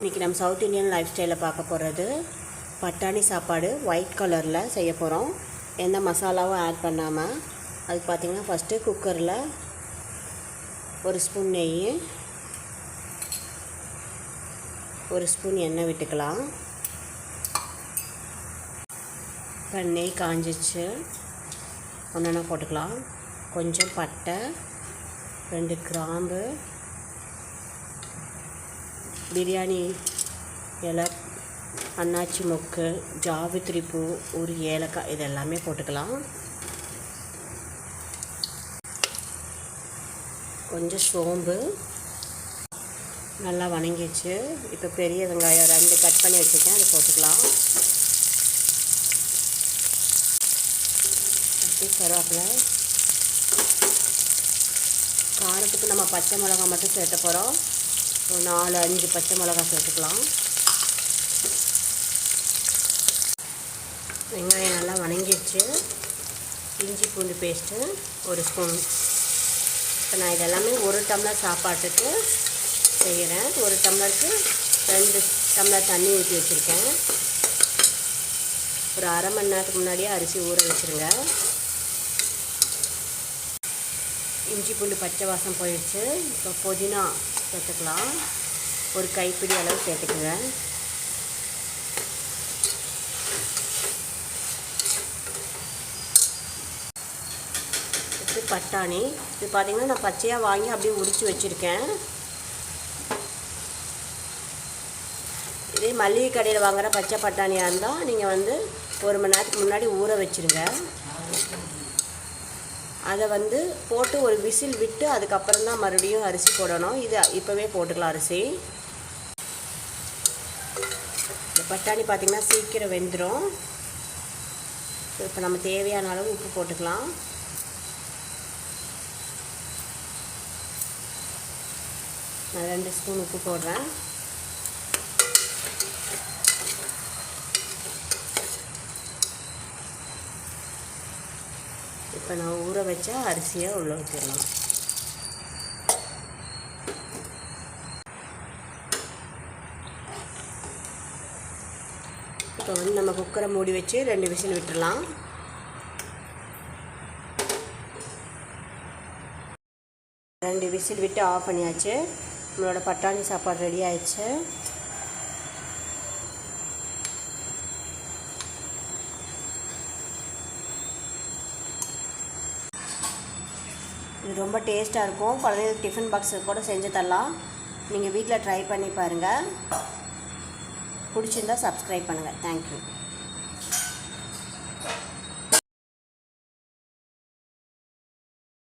இன்றைக்கி நம்ம south Indian life ஸ்டைலில் பார்க்க போகிறது பட்டாணி சாப்பாடு ஒயிட் கலரில் செய்ய போகிறோம் எந்த மசாலாவும் ஆட் பண்ணாமல் அதுக்கு பார்த்திங்கன்னா ஃபஸ்ட்டு குக்கரில் ஒரு ஸ்பூன் நெய் ஒரு ஸ்பூன் எண்ணெய் விட்டுக்கலாம். இப்போ நெய் காஞ்சிச்சு ஒன்றா போட்டுக்கலாம். கொஞ்சம் பட்டை ரெண்டு கிராம்பு பிரியாணி இலை அன்னாச்சி மொக்கு ஜாவித்திரி பூ ஒரு ஏலக்காய் இது எல்லாமே போட்டுக்கலாம். கொஞ்சம் சோம்பு நல்லா வணங்கிச்சு இப்போ பெரிய வெங்காயம் ரெண்டு கட் பண்ணி வச்சுருக்கேன் அதை போட்டுக்கலாம். அப்படி கருவேப்பிலை. காரத்துக்கு நம்ம பச்சை மிளகாய் மட்டும் சேர்த்த போகிறோம். நாலு அஞ்சு பச்சை மிளகாய் சேர்த்துக்கலாம். வெங்காயம் நல்லா வணங்கிடுச்சு. இஞ்சி பூண்டு பேஸ்ட்டு ஒரு ஸ்பூன் இப்போ நான் இதெல்லாமே ஒரு டம்ளர் சாப்பாட்டுக்கு செய்கிறேன் ஒரு டம்ளருக்கு ரெண்டு டம்ளர் தண்ணி ஊற்றி வச்சுருக்கேன். ஒரு அரை மணி நேரத்துக்கு முன்னாடியே அரிசி ஊற வச்சுருங்க. இஞ்சி பூண்டு பச்சை வாசம் போயிடுச்சு. இப்போ புதினா. சேர்த்துக்கலாம். ஒரு கைப்பிடி அளவு சேர்த்துக்குங்க. இது பட்டாணி. இது பார்த்திங்கன்னா நான் பச்சையாக வாங்கி அப்படியே உரித்து வச்சுருக்கேன். இதே மல்லிகை கடையில் வாங்குகிற பச்சை பட்டாணியாக இருந்தால் நீங்கள் வந்து ஒரு மணி நேரத்துக்கு முன்னாடி ஊற வச்சுருங்க. அதை வந்து போட்டு ஒரு விசில் விட்டு அதுக்கப்புறம் தான் மறுபடியும் அரிசி போடணும். இது இப்போவே போட்டுக்கலாம் அரிசி. இந்த பட்டாணி பார்த்திங்கன்னா சீக்கிரம் வெந்துடும் இப்போ நம்ம தேவையான அளவு உப்பு போட்டுக்கலாம். நான் ரெண்டு ஸ்பூன் உப்பு போடுறேன். இப்போ நான் ஊற வச்சா அரிசியை உள்ளே ஊற்றிடலாம் இப்போ வந்து நம்ம குக்கரை மூடி வச்சு ரெண்டு விசில் விட்டுடலாம். ரெண்டு விசில் விட்டு ஆஃப் பண்ணியாச்சு. நம்மளோட பட்டாணி சாப்பாடு ரெடி ஆயிடுச்சு. இது ரொம்ப டேஸ்ட்டாக இருக்கும். குழந்தைங்களுக்கு டிஃபன் பாக்ஸ் கூட செஞ்சு தரலாம். நீங்கள் வீட்டில் ட்ரை பண்ணி பாருங்கள் பிடிச்சிருந்தா சப்ஸ்கிரைப் பண்ணுங்கள் தேங்க்யூ